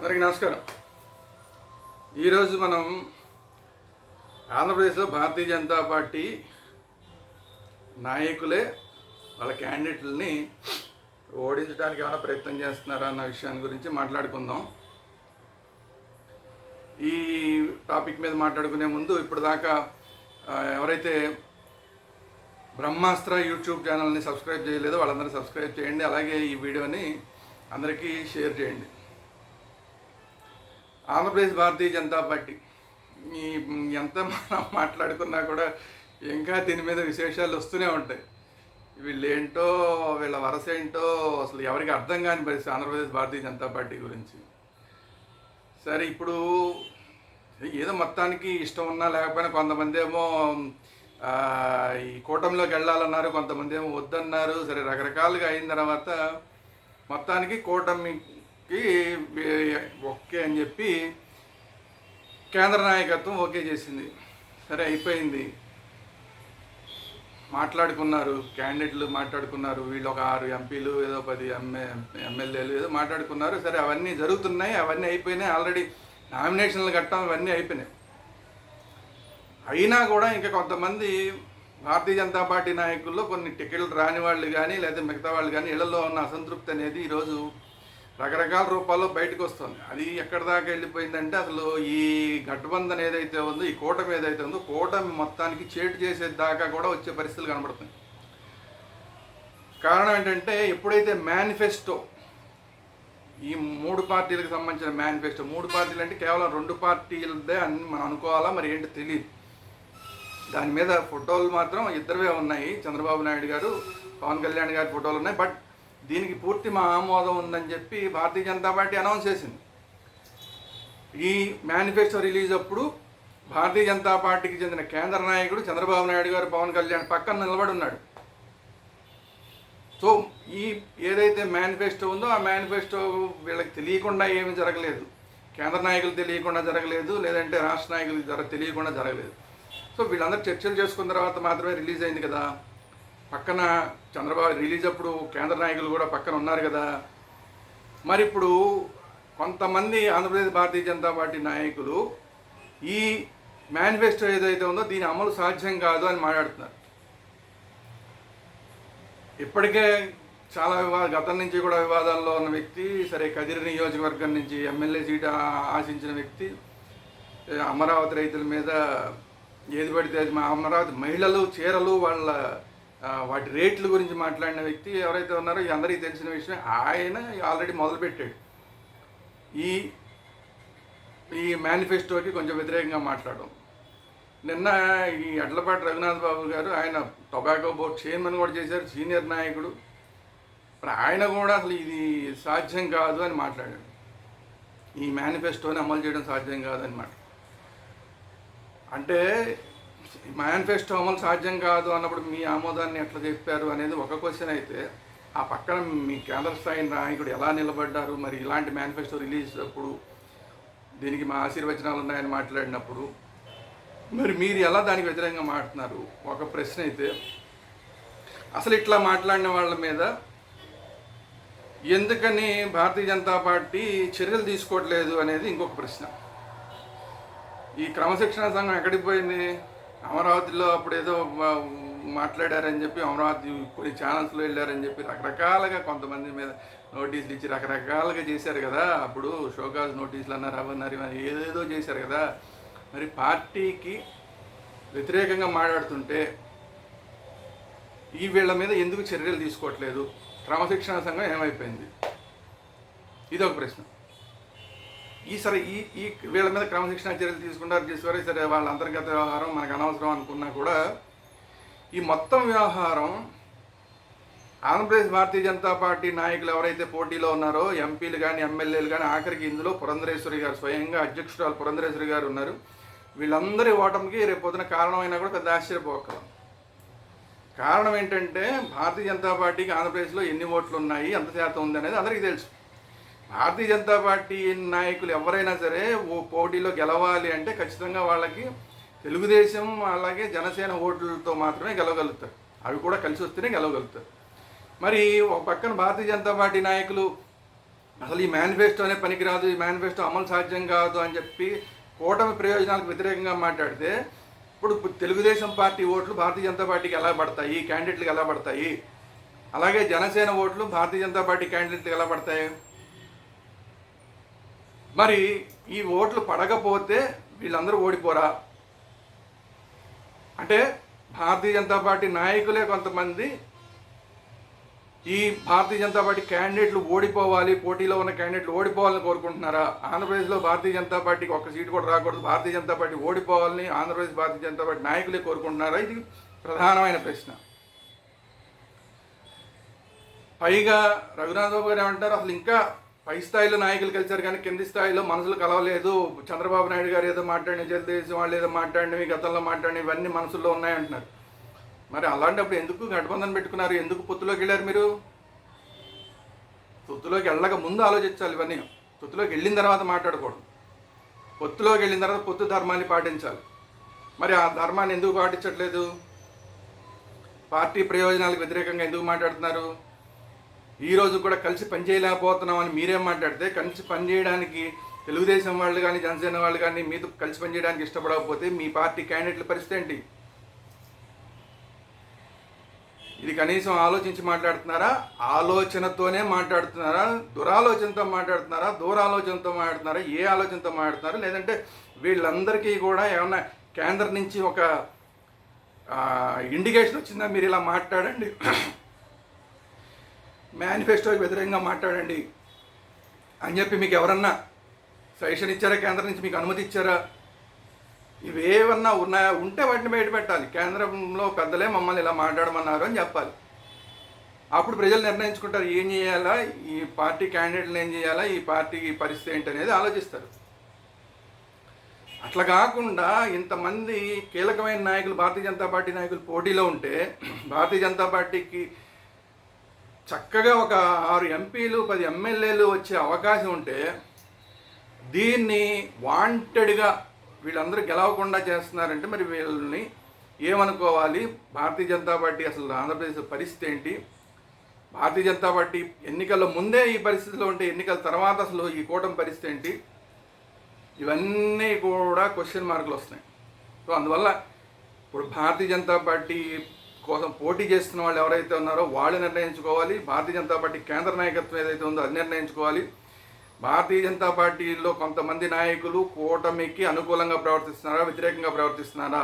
అందరికీ నమస్కారం. ఈరోజు మనం ఆంధ్రప్రదేశ్లో భారతీయ జనతా పార్టీ నాయకులే వాళ్ళ క్యాండిడేట్లని ఓడించడానికి ఏమైనా ప్రయత్నం చేస్తున్నారా అన్న విషయాన్ని గురించి మాట్లాడుకుందాం. ఈ టాపిక్ మీద మాట్లాడుకునే ముందు ఇప్పుడు దాకా ఎవరైతే బ్రహ్మాస్త్ర యూట్యూబ్ ఛానల్ని సబ్స్క్రైబ్ చేయలేదో వాళ్ళందరూ సబ్స్క్రైబ్ చేయండి. అలాగే ఈ వీడియోని అందరికీ షేర్ చేయండి. ఆంధ్రప్రదేశ్ భారతీయ జనతా పార్టీ. ఈ ఎంత మనం మాట్లాడుకున్నా కూడా ఇంకా దీని మీద విశేషాలు వస్తూనే ఉంటాయి. వీళ్ళేంటో వీళ్ళ వరస ఏంటో అసలు ఎవరికి అర్థం కాని పరిస్థితి ఆంధ్రప్రదేశ్ భారతీయ జనతా పార్టీ గురించి. సరే ఇప్పుడు ఏదో మొత్తానికి ఇష్టం ఉన్నా లేకపోయినా కొంతమంది ఏమో ఈ కూటమిలోకి వెళ్ళాలన్నారు కొంతమంది ఏమో వద్దన్నారు. సరే రకరకాలుగా అయిన తర్వాత మొత్తానికి కూటమి కి ఓకే అని చెప్పి కేంద్ర నాయకత్వం ఓకే చేసింది. సరే అయిపోయింది. మాట్లాడుకున్నారు క్యాండిడేట్లు మాట్లాడుకున్నారు వీళ్ళు ఒక ఆరు ఎంపీలు ఏదో పది ఎంఏ ఎమ్మెల్యేలు ఏదో మాట్లాడుకున్నారు. సరే అవన్నీ జరుగుతున్నాయి అవన్నీ అయిపోయినాయి ఆల్రెడీ. నామినేషన్లు కట్టడం అవన్నీ అయిపోయినాయి. అయినా కూడా ఇంకా కొంతమంది భారతీయ జనతా పార్టీ నాయకుల్లో కొన్ని టికెట్లు రాని వాళ్ళు కానీ లేదా మిగతా వాళ్ళు కానీ ఇళ్ళలో ఉన్న అసంతృప్తి అనేది ఈరోజు రకరకాల రూపాల్లో బయటకు వస్తుంది. అది ఎక్కడి దాకా వెళ్ళిపోయిందంటే అసలు ఈ గట్బంధన్ ఏదైతే ఉందో ఈ కూటమి ఏదైతే ఉందో కూటమి మొత్తానికి చేటు చేసే దాకా కూడా వచ్చే పరిస్థితులు కనబడుతుంది కారణం ఏంటంటే ఎప్పుడైతే మేనిఫెస్టో ఈ మూడు పార్టీలకు సంబంధించిన మేనిఫెస్టో మూడు పార్టీలు అంటే కేవలం రెండు పార్టీలదే అని మనం అనుకోవాలా? మరి ఏంటో తెలియదు దాని మీద ఫోటోలు మాత్రం ఇద్దరువే ఉన్నాయి. చంద్రబాబు నాయుడు గారు పవన్ కళ్యాణ్ గారి ఫోటోలు ఉన్నాయి. బట్ దీనికి పూర్తి మా ఆమోదం ఉందని చెప్పి భారతీయ జనతా పార్టీ అనౌన్స్ చేసింది. ఈ మేనిఫెస్టో రిలీజ్ అప్పుడు భారతీయ జనతా పార్టీకి చెందిన కేంద్ర నాయకుడు చంద్రబాబు నాయుడు గారు పవన్ కళ్యాణ్ పక్కన నిలబడి ఉన్నాడు. సో ఈ ఏదైతే మేనిఫెస్టో ఉందో ఆ మేనిఫెస్టో వీళ్ళకి తెలియకుండా ఏమీ జరగలేదు. కేంద్ర నాయకులు తెలియకుండా జరగలేదు లేదంటే రాష్ట్ర నాయకులు జర తెలియకుండా జరగలేదు. సో వీళ్ళందరూ చర్చలు చేసుకున్న తర్వాత మాత్రమే రిలీజ్ అయింది కదా. పక్కన చంద్రబాబు రిలీజ్ అప్పుడు కేంద్ర నాయకులు కూడా పక్కన ఉన్నారు కదా. మరి ఇప్పుడు కొంతమంది ఆంధ్రప్రదేశ్ భారతీయ జనతా పార్టీ నాయకులు ఈ మేనిఫెస్టో ఏదైతే ఉందో దీని అమలు సాధ్యం కాదు అని మాట్లాడుతున్నారు. ఇప్పటికే చాలా వివా గతం నుంచి కూడా వివాదాల్లో ఉన్న వ్యక్తి సరే కదిరి నియోజకవర్గం నుంచి ఎమ్మెల్యే సీట్ ఆశించిన వ్యక్తి అమరావతి రైతుల మీద ఏది పడితే అది మా అమరావతి మహిళలు చీరలు వాళ్ళ వాటి రేట్ల గురించి మాట్లాడిన వ్యక్తి ఎవరైతే ఉన్నారో ఈ అందరికీ తెలిసిన విషయం ఆయన ఆల్రెడీ మొదలుపెట్టాడు. ఈ ఈ మేనిఫెస్టోకి కొంచెం వ్యతిరేకంగా మాట్లాడడం. నిన్న ఈ అడ్లపాటి రఘునాథ్ బాబు గారు ఆయన టొబాకో బోర్డ్ చైర్మన్ కూడా చేశారు సీనియర్ నాయకుడు. మరి ఆయన కూడా అసలు ఇది సాధ్యం కాదు అని మాట్లాడాడు. ఈ మేనిఫెస్టోని అమలు చేయడం సాధ్యం కాదని మాట అంటే మేనిఫెస్టో అమలు సాధ్యం కాదు అన్నప్పుడు మీ ఆమోదాన్ని ఎట్లా చెప్పారు అనేది ఒక క్వశ్చన్ అయితే ఆ పక్కన మీ కేంద్ర స్థాయి నాయకుడు ఎలా నిలబడ్డారు? మరి ఇలాంటి మేనిఫెస్టో రిలీజ్ అప్పుడు దీనికి మా ఆశీర్వచనాలు ఉన్నాయని మాట్లాడినప్పుడు మరి మీరు ఎలా దానికి వ్యతిరేకంగా మాట్లాడుతున్నారు? ఒక ప్రశ్న అయితే అసలు ఇట్లా మాట్లాడిన వాళ్ళ మీద ఎందుకని భారతీయ జనతా పార్టీ చర్యలు తీసుకోవట్లేదు అనేది ఇంకొక ప్రశ్న. ఈ క్రమశిక్షణ సంఘం ఎక్కడికి పోయింది? అమరావతిలో అప్పుడు ఏదో మాట్లాడారని చెప్పి అమరావతి కొన్ని ఛానల్స్లో వెళ్ళారని చెప్పి రకరకాలుగా కొంతమంది మీద నోటీసులు ఇచ్చి రకరకాలుగా చేశారు కదా. అప్పుడు షోకాజ్ నోటీసులు అన్నారు అవన్నారు ఏదేదో చేశారు కదా. మరి పార్టీకి వ్యతిరేకంగా మాట్లాడుతుంటే ఈ వీళ్ళ మీద ఎందుకు చర్యలు తీసుకోవట్లేదు? క్రమశిక్షణ సంఘం ఏమైపోయింది? ఇది ఒక ప్రశ్న. ఈ సరే ఈ ఈ వీళ్ళ మీద క్రమశిక్షణ చర్యలు తీసుకుంటారు తీసుకోరు సరే వాళ్ళ అంతర్గత వ్యవహారం మనకు అనవసరం అనుకున్నా కూడా ఈ మొత్తం వ్యవహారం ఆంధ్రప్రదేశ్ భారతీయ జనతా పార్టీ నాయకులు ఎవరైతే పోటీలో ఉన్నారో ఎంపీలు కానీ ఎమ్మెల్యేలు కానీ ఆఖరికి ఇందులో పురంధరేశ్వరి గారు స్వయంగా అధ్యక్షురాలు పురంధరేశ్వరి గారు ఉన్నారు. వీళ్ళందరి ఓటమికి రేపు పొద్దున కారణమైనా కూడా పెద్ద ఆశ్చర్యపోకలం. కారణం ఏంటంటే భారతీయ జనతా పార్టీకి ఆంధ్రప్రదేశ్లో ఎన్ని ఓట్లు ఉన్నాయి ఎంత శాతం ఉంది అనేది అందరికీ తెలుసు. భారతీయ జనతా పార్టీ నాయకులు ఎవరైనా సరే ఓ పోటీలో గెలవాలి అంటే ఖచ్చితంగా వాళ్ళకి తెలుగుదేశం అలాగే జనసేన ఓట్లతో మాత్రమే గెలవగలుగుతారు. అవి కూడా కలిసి వస్తేనే గెలవగలుగుతారు. మరి ఒక పక్కన భారతీయ జనతా పార్టీ నాయకులు అసలు ఈ మేనిఫెస్టోనే పనికిరాదు ఈ మేనిఫెస్టో అమలు సాధ్యం కాదు అని చెప్పి కూటమి ప్రయోజనాలకు వ్యతిరేకంగా మాట్లాడితే ఇప్పుడు తెలుగుదేశం పార్టీ ఓట్లు భారతీయ జనతా పార్టీకి ఎలా పడతాయి? క్యాండిడేట్లకు ఎలా పడతాయి? అలాగే జనసేన ఓట్లు భారతీయ జనతా పార్టీ క్యాండిడేట్లకు ఎలా పడతాయి? మరి ఈ ఓట్లు పడకపోతే వీళ్ళందరూ ఓడిపోరా? అంటే భారతీయ జనతా పార్టీ నాయకులే కొంతమంది ఈ భారతీయ జనతా పార్టీ క్యాండిడేట్లు ఓడిపోవాలి పోటీలో ఉన్న క్యాండిడేట్లు ఓడిపోవాలని కోరుకుంటున్నారా? ఆంధ్రప్రదేశ్లో భారతీయ జనతా పార్టీకి ఒక సీటు కూడా రాకూడదు. భారతీయ జనతా పార్టీ ఓడిపోవాలని ఆంధ్రప్రదేశ్ భారతీయ జనతా పార్టీ నాయకులే కోరుకుంటున్నారా? ఇది ప్రధానమైన ప్రశ్న. పైగా రఘునాథ్ బాబు గారు ఏమంటారు? అసలు ఇంకా పై స్థాయిలో నాయకులు కలిసారు కానీ కింది స్థాయిలో మనసులు కలవలేదు. చంద్రబాబు నాయుడు గారు ఏదో మాట్లాడిన తెలుగుదేశం వాళ్ళు ఏదో మాట్లాడినవి గతంలో మాట్లాడినవి ఇవన్నీ మనసులో ఉన్నాయంటున్నారు. మరి అలాంటప్పుడు ఎందుకు గఠబంధన్ పెట్టుకున్నారు? ఎందుకు పొత్తులోకి వెళ్ళారు మీరు? పొత్తులోకి వెళ్ళక ముందు ఆలోచించాలి ఇవన్నీ. పొత్తులోకి వెళ్ళిన తర్వాత మాట్లాడకూడదు. పొత్తులోకి వెళ్ళిన తర్వాత పొత్తు ధర్మాన్ని పాటించాలి. మరి ఆ ధర్మాన్ని ఎందుకు పాటించట్లేదు? పార్టీ ప్రయోజనాలకు వ్యతిరేకంగా ఎందుకు మాట్లాడుతున్నారు? ఈరోజు కూడా కలిసి పనిచేయలేకపోతున్నాం అని మీరేం మాట్లాడితే కలిసి పనిచేయడానికి తెలుగుదేశం వాళ్ళు కానీ జనసేన వాళ్ళు కానీ మీతో కలిసి పనిచేయడానికి ఇష్టపడకపోతే మీ పార్టీ క్యాండిడేట్ల పరిస్థితి ఏంటి? ఇది కనీసం ఆలోచించి మాట్లాడుతున్నారా? ఆలోచనతోనే మాట్లాడుతున్నారా? దురాలోచనతో మాట్లాడుతున్నారా? దూరాలోచనతో మాట్లాడుతున్నారా? ఏ ఆలోచనతో మాట్లాడుతున్నారా? లేదంటే వీళ్ళందరికీ కూడా ఏమన్నా కేంద్రం నుంచి ఒక ఇండికేషన్ వచ్చిందా? మీరు ఇలా మాట్లాడండి. మేనిఫెస్టోకి వ్యతిరేకంగా మాట్లాడండి అని చెప్పి మీకు ఎవరన్నా సజెషన్ ఇచ్చారా? కేంద్రం నుంచి మీకు అనుమతి ఇచ్చారా? ఇవేమన్నా ఉన్నాయా? ఉంటే వాటిని బయట పెట్టాలి. కేంద్రంలో పెద్దలే మమ్మల్ని ఇలా మాట్లాడమన్నారు అని చెప్పాలి. అప్పుడు ప్రజలు నిర్ణయించుకుంటారు ఏం చేయాలా? ఈ పార్టీ క్యాండిడేట్లు ఏం చేయాలా? ఈ పార్టీ పరిస్థితి ఏంటి అనేది ఆలోచిస్తారు. అట్లా కాకుండా ఇంతమంది కీలకమైన నాయకులు భారతీయ జనతా పార్టీ నాయకులు పోటీలో ఉంటే భారతీయ జనతా పార్టీకి చక్కగా ఒక ఆరు ఎంపీలు పది ఎమ్మెల్యేలు వచ్చే అవకాశం ఉంటే దీన్ని వాంటెడ్గా వీళ్ళందరూ గెలవకుండా చేస్తున్నారంటే మరి వీళ్ళని ఏమనుకోవాలి? భారతీయ జనతా పార్టీ అసలు ఆంధ్రప్రదేశ్ పరిస్థితి ఏంటి? భారతీయ జనతా పార్టీ ఎన్నికల ముందే ఈ పరిస్థితిలో ఉంటే ఎన్నికల తర్వాత అసలు ఈ కూటమి పరిస్థితి ఏంటి? ఇవన్నీ కూడా క్వశ్చన్ మార్కులు వస్తున్నాయి. సో అందువల్ల ఇప్పుడు భారతీయ జనతా పార్టీ కోసం పోటీ చేస్తున్న వాళ్ళు ఎవరైతే ఉన్నారో వాళ్ళు నిర్ణయించుకోవాలి. భారతీయ జనతా పార్టీ కేంద్ర నాయకత్వం ఏదైతే ఉందో అది నిర్ణయించుకోవాలి. భారతీయ జనతా పార్టీలో కొంతమంది నాయకులు కూటమికి అనుకూలంగా ప్రవర్తిస్తున్నారా వ్యతిరేకంగా ప్రవర్తిస్తున్నారా?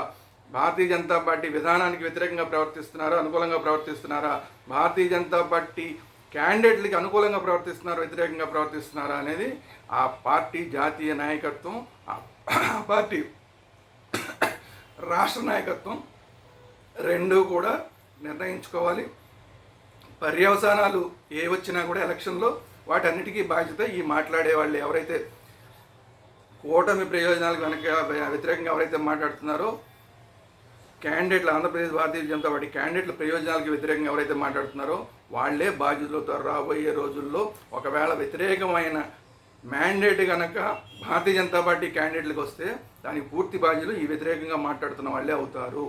భారతీయ జనతా పార్టీ విధానానికి వ్యతిరేకంగా ప్రవర్తిస్తున్నారా అనుకూలంగా ప్రవర్తిస్తున్నారా? భారతీయ జనతా పార్టీ క్యాండిడేట్లకి అనుకూలంగా ప్రవర్తిస్తున్నారా వ్యతిరేకంగా ప్రవర్తిస్తున్నారా అనేది ఆ పార్టీ జాతీయ నాయకత్వం ఆ పార్టీ రాష్ట్ర నాయకత్వం రెండు కూడా నిర్ణయించుకోవాలి. పర్యవసానాలు ఏ వచ్చినా కూడా ఎలక్షన్లో వాటన్నిటికీ బాధ్యత ఈ మాట్లాడే వాళ్ళు ఎవరైతే కూటమి ప్రయోజనాలకు వెనక వ్యతిరేకంగా ఎవరైతే మాట్లాడుతున్నారో క్యాండిడేట్లు ఆంధ్రప్రదేశ్ భారతీయ జనతా పార్టీ క్యాండిడేట్ల ప్రయోజనాలకు వ్యతిరేకంగా ఎవరైతే మాట్లాడుతున్నారో వాళ్ళే బాధ్యతలతో రాబోయే రోజుల్లో ఒకవేళ వ్యతిరేకమైన మ్యాండేట్ కనుక భారతీయ జనతా పార్టీ క్యాండిడేట్లకు వస్తే దానికి పూర్తి బాధ్యతలు ఈ వ్యతిరేకంగా మాట్లాడుతున్న వాళ్ళే అవుతారు.